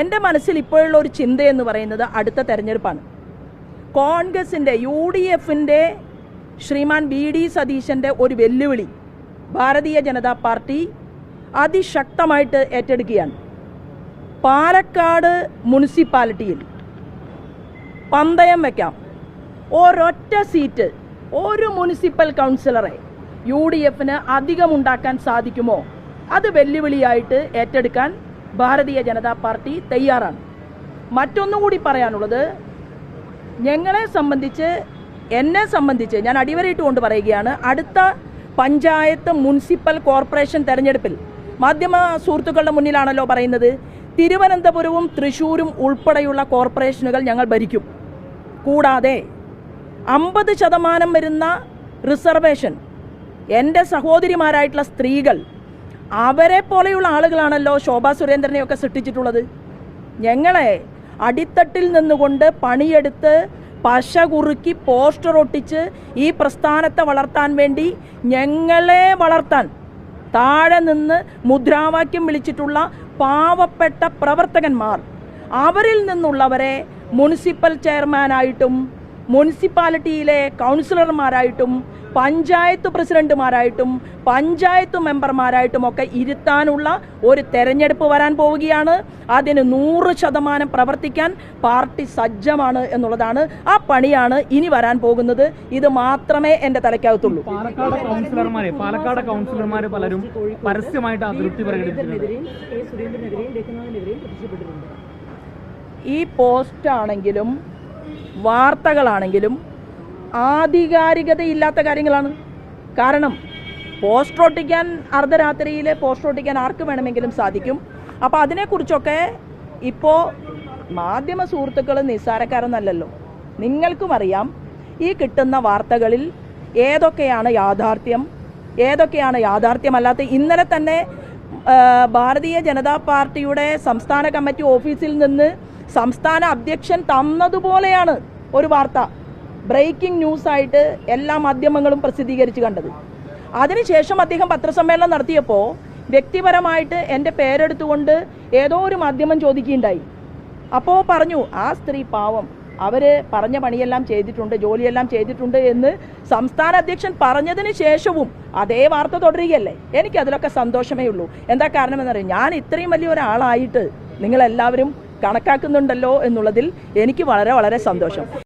എന്റെ മനസ്സിൽ ഇപ്പോഴുള്ള ഒരു ചിന്തയെന്ന് പറയുന്നത് അടുത്ത തെരഞ്ഞെടുപ്പാണ്. കോൺഗ്രസിന്റെ യു ഡി എഫിന്റെ ശ്രീമാൻ ബി ഡി സതീശന്റെ ഒരു വെല്ലുവിളി ഭാരതീയ ജനതാ പാർട്ടി അതിശക്തമായിട്ട് ഏറ്റെടുക്കുകയാണ്. പാലക്കാട് മുനിസിപ്പാലിറ്റിയിൽ പന്തയം വയ്ക്കാം ഒരൊറ്റ സീറ്റ് ഒരു മുനിസിപ്പൽ കൗൺസിലറെ യു ഡി എഫിന് അധികമുണ്ടാക്കാൻ സാധിക്കുമോ? അത് വെല്ലുവിളിയായിട്ട് ഏറ്റെടുക്കാൻ ഭാരതീയ ജനതാ പാർട്ടി തയ്യാറാണ്. മറ്റൊന്നുകൂടി പറയാനുള്ളത് ഞങ്ങളെ സംബന്ധിച്ച് എന്നെ സംബന്ധിച്ച് ഞാൻ അടിവരയിട്ട് കൊണ്ട് പറയുകയാണ് അടുത്ത പഞ്ചായത്ത് മുനിസിപ്പൽ കോർപ്പറേഷൻ തെരഞ്ഞെടുപ്പിൽ മാധ്യമ സുഹൃത്തുക്കളുടെ മുന്നിലാണല്ലോ പറയുന്നത് തിരുവനന്തപുരവും തൃശ്ശൂരും ഉൾപ്പെടെയുള്ള കോർപ്പറേഷനുകൾ ഞങ്ങൾ ഭരിക്കും. കൂടാതെ അമ്പത് ശതമാനം വരുന്ന റിസർവേഷൻ എന്റെ സഹോദരിമാരായിട്ടുള്ള സ്ത്രീകൾ അവരെ പോലെയുള്ള ആളുകളാണല്ലോ ശോഭാ സുരേന്ദ്രനെയൊക്കെ സൃഷ്ടിച്ചിട്ടുള്ളത്. ഞങ്ങളെ അടിത്തട്ടിൽ നിന്നുകൊണ്ട് പണിയെടുത്ത് പശ കുറുക്കി പോസ്റ്റർ ഒട്ടിച്ച് ഈ പ്രസ്ഥാനത്തെ വളർത്താൻ വേണ്ടി ഞങ്ങളെ വളർത്താൻ താഴെ നിന്ന് മുദ്രാവാക്യം വിളിച്ചിട്ടുള്ള പാവപ്പെട്ട പ്രവർത്തകന്മാർ. അവരിൽ നിന്നുള്ളവരെ മുനിസിപ്പൽ ചെയർമാനായിട്ടും മുനിസിപ്പാലിറ്റിയിലെ കൗൺസിലർമാരായിട്ടും പഞ്ചായത്ത് പ്രസിഡന്റുമാരായിട്ടും പഞ്ചായത്ത് മെമ്പർമാരായിട്ടും ഒക്കെ ഇരുത്താനുള്ള ഒരു തെരഞ്ഞെടുപ്പ് വരാൻ പോവുകയാണ്. അതിന് നൂറ് ശതമാനം പ്രവർത്തിക്കാൻ പാർട്ടി സജ്ജമാണ് എന്നുള്ളതാണ് ആ പണിയാണ് ഇനി വരാൻ പോകുന്നത്. ഇത് മാത്രമേ എന്റെ തലയ്ക്കകത്തുള്ളൂ. പാലക്കാട് കൗൺസിലർമാരെ പാലക്കാട് കൗൺസിലർമാർ പലരും പരസ്യമായിട്ട് അതൃപ്തി പ്രകടിപ്പിച്ചിട്ടുണ്ട്. ഈ പോസ്റ്റ് ആണെങ്കിലും വാർത്തകളാണെങ്കിലും ആധികാരികതയില്ലാത്ത കാര്യങ്ങളാണ്. കാരണം പോസ്റ്റർ ഒട്ടിക്കാൻ അർദ്ധരാത്രിയിൽ പോസ്റ്റർ ഒട്ടിക്കാൻ ആർക്ക് വേണമെങ്കിലും സാധിക്കും. അപ്പോൾ അതിനെക്കുറിച്ചൊക്കെ ഇപ്പോൾ മാധ്യമ സുഹൃത്തുക്കൾ നിസ്സാരക്കാരൊന്നല്ലല്ലോ. നിങ്ങൾക്കും അറിയാം ഈ കിട്ടുന്ന വാർത്തകളിൽ ഏതൊക്കെയാണ് യാഥാർത്ഥ്യം ഏതൊക്കെയാണ് യാഥാർത്ഥ്യമല്ലാത്ത ഇന്നലെ തന്നെ ഭാരതീയ ജനതാ പാർട്ടിയുടെ സംസ്ഥാന കമ്മിറ്റി ഓഫീസിൽ നിന്ന് സംസ്ഥാന അധ്യക്ഷൻ തന്നതുപോലെയാണ് ഒരു വാർത്ത. ബ്രേക്കിംഗ് ന്യൂസായിട്ട് എല്ലാ മാധ്യമങ്ങളും പ്രസിദ്ധീകരിച്ച് കണ്ടത്. അതിനുശേഷം അദ്ദേഹം പത്രസമ്മേളനം നടത്തിയപ്പോൾ വ്യക്തിപരമായിട്ട് എന്റെ പേരെടുത്തുകൊണ്ട് ഏതോ ഒരു മാധ്യമം ചോദിക്കുകയുണ്ടായി. അപ്പോൾ പറഞ്ഞു ആ സ്ത്രീ പാവം. അവർ പറഞ്ഞ പണിയെല്ലാം ചെയ്തിട്ടുണ്ട് ജോലിയെല്ലാം ചെയ്തിട്ടുണ്ട് എന്ന് സംസ്ഥാന അധ്യക്ഷൻ പറഞ്ഞതിന് ശേഷവും അതേ വാർത്ത തുടരുകയല്ലേ? എനിക്ക് അതിലൊക്കെ സന്തോഷമേ ഉള്ളൂ. എന്താ കാരണം എന്നറിയാം ഞാൻ ഇത്രയും വലിയ ഒരാളായിട്ട് നിങ്ങളെല്ലാവരും കണക്കാക്കുന്നുണ്ടല്ലോ എന്നുള്ളതിൽ എനിക്ക് വളരെ വളരെ സന്തോഷം.